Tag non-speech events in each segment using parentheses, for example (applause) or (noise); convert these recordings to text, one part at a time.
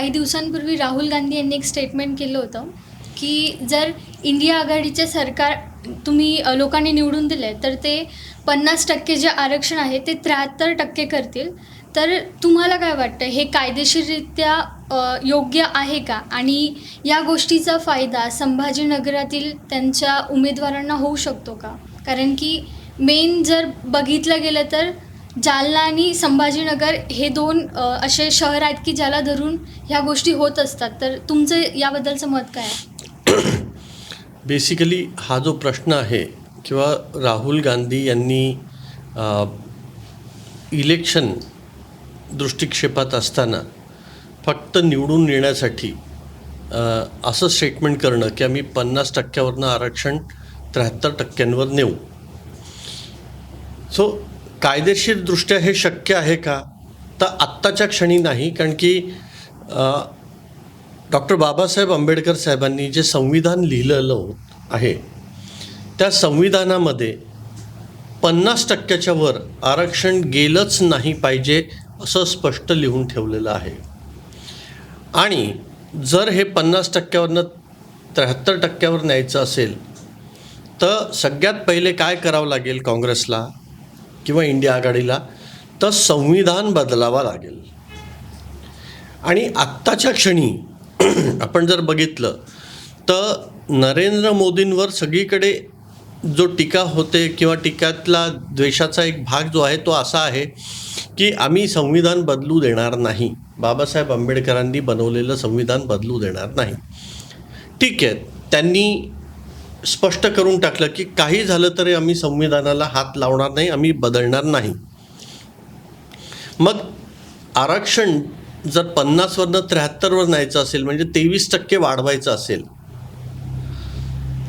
काही दिवसांपूर्वी राहुल गांधी यांनी एक स्टेटमेंट केलं होतं की जर इंडिया आघाडीचे सरकार तुम्ही लोकांनी निवडून दिले तर ते पन्नास टक्के जे आरक्षण आहे ते त्र्याहत्तर टक्के करतील. तर तुम्हाला काय वाटतं हे कायदेशीररित्या योग्य आहे का? आणि या गोष्टीचा फायदा संभाजीनगरातील त्यांच्या उमेदवारांना होऊ शकतो का? कारण की मेन जर बघितलं गेलं तर जालना आणि संभाजीनगर हे दोन असे शहर आहेत की ज्याला धरून ह्या गोष्टी होत असतात. तर तुमचं याबद्दलचं मत काय आहे? (clears throat) बेसिकली हा जो प्रश्न आहे किंवा राहुल गांधी यांनी इलेक्शन दृष्टिक्षेपात असताना फक्त निवडून येण्यासाठी असं स्टेटमेंट करणं की आम्ही पन्नास टक्क्यावरनं आरक्षण त्र्याहत्तर टक्क्यांवर नेऊ. सो कायदेशीरदृष्ट्या हे शक्य आहे का? तर आत्ताच्या क्षणी नाही कारण की डॉक्टर बाबासाहेब आंबेडकर साहेबांनी जे संविधान लिहिलेलं आहे त्या संविधानामध्ये पन्नास टक्क्याच्या वर आरक्षण गेलंच नाही पाहिजे असं स्पष्ट लिहून ठेवलेलं आहे. आणि जर हे पन्नास टक्क्यावरनं त्र्याहत्तर टक्क्यावर न्यायचं असेल तर सगळ्यात पहिले काय करावं लागेल काँग्रेसला? किंवा इंडिया आघाडीला तर संविधान बदलावा लागेल. आणि आत्ताच्या क्षणी (clears throat) आपण जर बघितलं तर नरेंद्र मोदींवर सगळीकडे जो टीका होते किंवा टीकातला द्वेषाचा एक भाग जो आहे तो असा आहे की आम्ही संविधान बदलू देणार नाही. बाबासाहेब आंबेडकरांनी बनवलेलं संविधान बदलू देणार नाही. ठीक आहे त्यांनी स्पष्ट करून टाकलं की काही झालं तरी आम्ही संविधानाला हात लावणार नाही आम्ही बदलणार नाही. मग आरक्षण जर पन्नासवरनं त्र्याहत्तरवर न्यायचं असेल म्हणजे तेवीस टक्के वाढवायचं असेल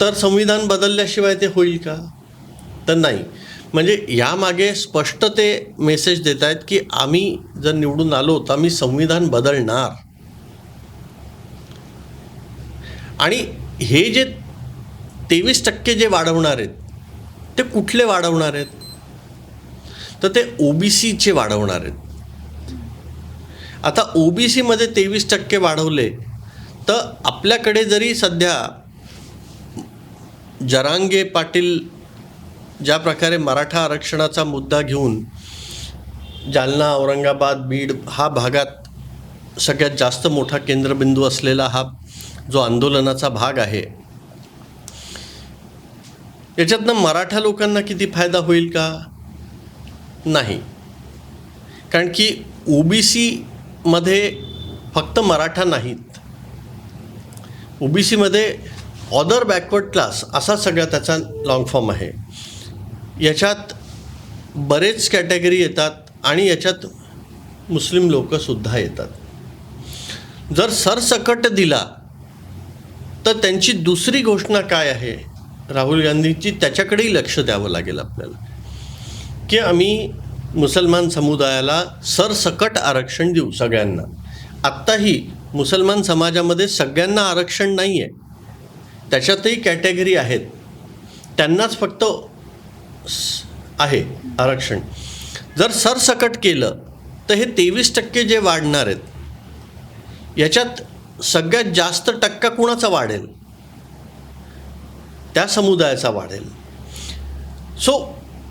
तर संविधान बदलल्याशिवाय ते होईल का? तर नाही. म्हणजे यामागे स्पष्ट ते मेसेज देत आहेत की आम्ही जर निवडून आलो तर आम्ही संविधान बदलणार. आणि हे जे तेवीस टक्के जे वाढवणार आहेत ते कुठले वाढवणार आहेत? तर ते ओबीसीचे वाढवणार आहेत. आता ओबीसीमध्ये तेवीस टक्के वाढवले तर आपल्याकडे जरी सध्या जरांगे पाटील ज्या प्रकारे मराठा आरक्षणाचा मुद्दा घेऊन जालना औरंगाबाद बीड हा भागात सगळ्यात जास्त मोठा केंद्रबिंदू असलेला हा जो आंदोलनाचा भाग आहे याच्यातनं मराठा लोकांना किती फायदा होईल का? नाही. कारण की ओबीसीमध्ये फक्त मराठा नाहीत. ओबीसीमध्ये ऑदर बॅकवर्ड क्लास असा सगळा त्याचा लॉंग फॉर्म आहे. याच्यात बरेच कॅटेगरी येतात आणि याच्यात मुस्लिम लोकंसुद्धा येतात. जर सरसकट दिला तर त्यांची दुसरी घोषणा काय आहे? राहुल गांधींची त्याच्याकडेही लक्ष द्यावं लागेल आपल्याला. की आम्ही मुसलमान समुदायाला सरसकट आरक्षण देऊ सगळ्यांना. आत्ताही मुसलमान समाजामध्ये सगळ्यांना आरक्षण नाही आहे त्याच्यातही कॅटेगरी आहेत. त्यांनाच फक्त स- आहे आरक्षण. जर सरसकट केलं तर हे तेवीस टक्के जे वाढणार आहेत याच्यात सगळ्यात जास्त टक्का कुणाचा वाढेल? त्या समुदायाचा वाढेल. सो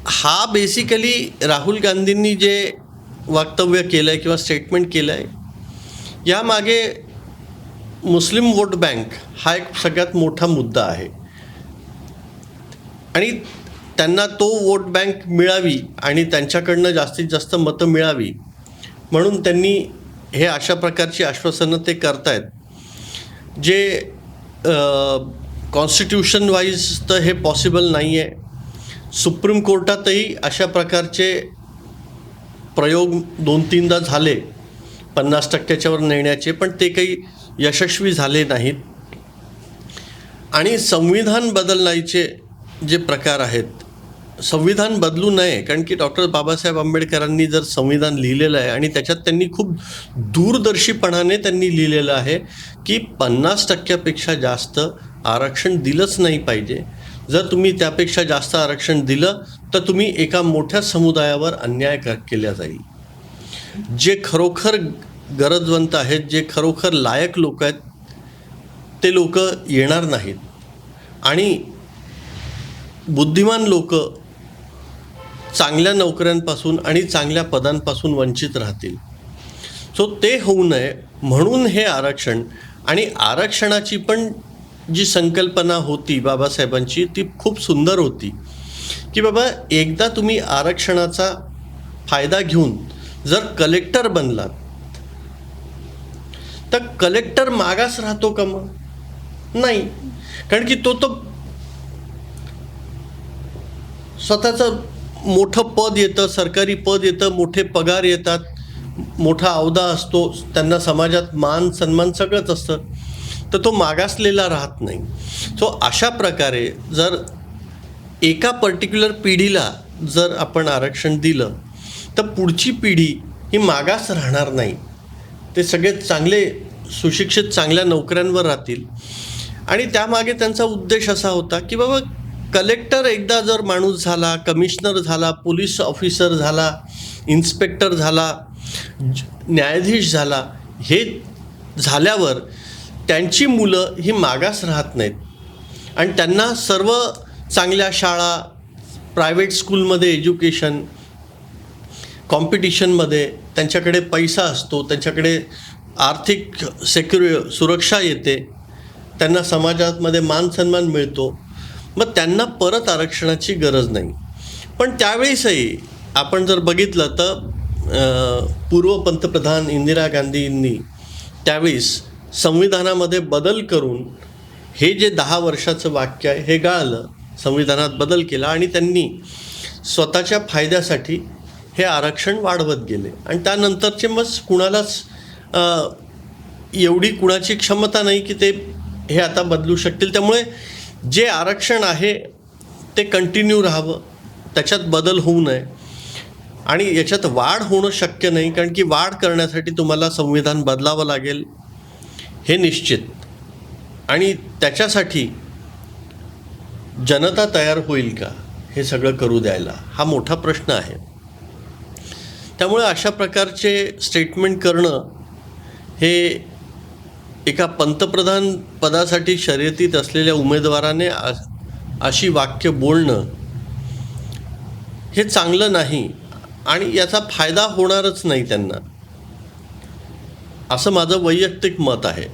हा बेसिकली राहुल गांधींनी जे वक्तव्य केलं आहे किंवा स्टेटमेंट केलं आहे यामागे मुस्लिम वोट बँक हा एक सगळ्यात मोठा मुद्दा आहे. आणि त्यांना तो वोट बँक मिळावी आणि त्यांच्याकडनं जास्तीत जास्त मतं मिळावी म्हणून त्यांनी हे अशा प्रकारची आश्वासनं ते करतायत. जे कॉन्स्टिट्यूशन वाईज तर हे पॉसिबल नाही आहे सुप्रीम कोर्टातही अशा प्रकारचे प्रयोग दोन तीनदा झाले. पन्नास टक्क्याच्यावर नेण्याचे पण ते काही यशस्वी झाले नाहीत. आणि संविधान बदलण्याचे जे प्रकार आहेत संविधान बदलू नये कारण की डॉक्टर बाबासाहेब आंबेडकरांनी जर संविधान लिहिलेलं आहे आणि त्याच्यात त्यांनी खूप दूरदर्शीपणाने त्यांनी लिहिलेलं आहे की पन्नास टक्क्यापेक्षा जास्त आरक्षण दिलंच नाही पाहिजे. जर तुम्ही त्यापेक्षा जास्त आरक्षण दिलं तर तुम्ही एका मोठ्या समुदायावर अन्याय केला केल्या जाईल. जे खरोखर गरजवंत आहेत जे खरोखर लायक लोक आहेत ते लोक येणार नाहीत. आणि बुद्धिमान लोक चांगल्या नोकऱ्यांपासून आणि चांगल्या पदांपासून वंचित राहतील. सो ते होऊ नये. म्हणून हे आरक्षण आणि आरक्षणाची पण जी संकल्पना होती बाबासाहेबांची ती खूप सुंदर होती. की बाबा एकदा तुम्ही आरक्षणाचा फायदा घेऊन जर कलेक्टर बनलात तर कलेक्टर मागास राहतो का मग? नाही. कारण की तो तो स्वतःचं मोठं पद येतं सरकारी पद येतं मोठे पगार येतात मोठा अवधा असतो त्यांना समाजात मान सन्मान सगळंच असतं. तर तो मागासलेला राहत नाही. सो अशा प्रकारे जर एका पर्टिक्युलर पिढीला जर आपण आरक्षण दिलं तर पुढची पिढी ही मागास राहणार नाही. ते सगळे चांगले सुशिक्षित चांगल्या नोकऱ्यांवर राहतील. आणि त्यामागे त्यांचा उद्देश असा होता की बाबा कलेक्टर एकदा जर माणूस झाला कमिशनर झाला पोलीस ऑफिसर झाला इन्स्पेक्टर झाला न्यायाधीश झाला हे झाल्यावर त्यांची मुलं ही मागास राहत नाहीत. आणि त्यांना सर्व चांगल्या शाळा प्रायव्हेट स्कूलमध्ये एज्युकेशन कॉम्पिटिशनमध्ये त्यांच्याकडे पैसा असतो त्यांच्याकडे आर्थिक सेक्युर सुरक्षा येते त्यांना समाजामध्ये मान सन्मान मिळतो मग त्यांना परत आरक्षणाची गरज नाही. पण त्यावेळेसही आपण जर बघितलं तर पूर्व पंतप्रधान इंदिरा गांधींनी त्यावेळेस संविधानामध्ये बदल करून हे जे दहा वर्षाचं वाक्य आहे हे गाळलं संविधानात बदल केला आणि त्यांनी स्वतःच्या फायद्यासाठी हे आरक्षण वाढवत गेले. आणि त्यानंतरचे मग कुणालाच एवढी कुणाची क्षमता नाही की ते हे आता बदलू शकतील. त्यामुळे जे आरक्षण आहे ते कंटिन्यू राहावं. त्याच्यात बदल होऊ नये. आणि याच्यात वाढ होणं शक्य नाही कारण की वाढ करण्यासाठी तुम्हाला संविधान बदलावं लागेल. हे निश्चित. आणि त्याच्यासाठी जनता तयार होईल का हे सगळं करू द्यायला हा मोठा प्रश्न आहे. त्यामुळे अशा प्रकारचे स्टेटमेंट करणं हे एका पंतप्रधान पदासाठी शर्यतीत असलेल्या उमेदवाराने अशी वाक्य बोलणं हे चांगलं नाही आणि याचा फायदा होणारच नाही त्यांना. असं माझं वैयक्तिक मत आहे.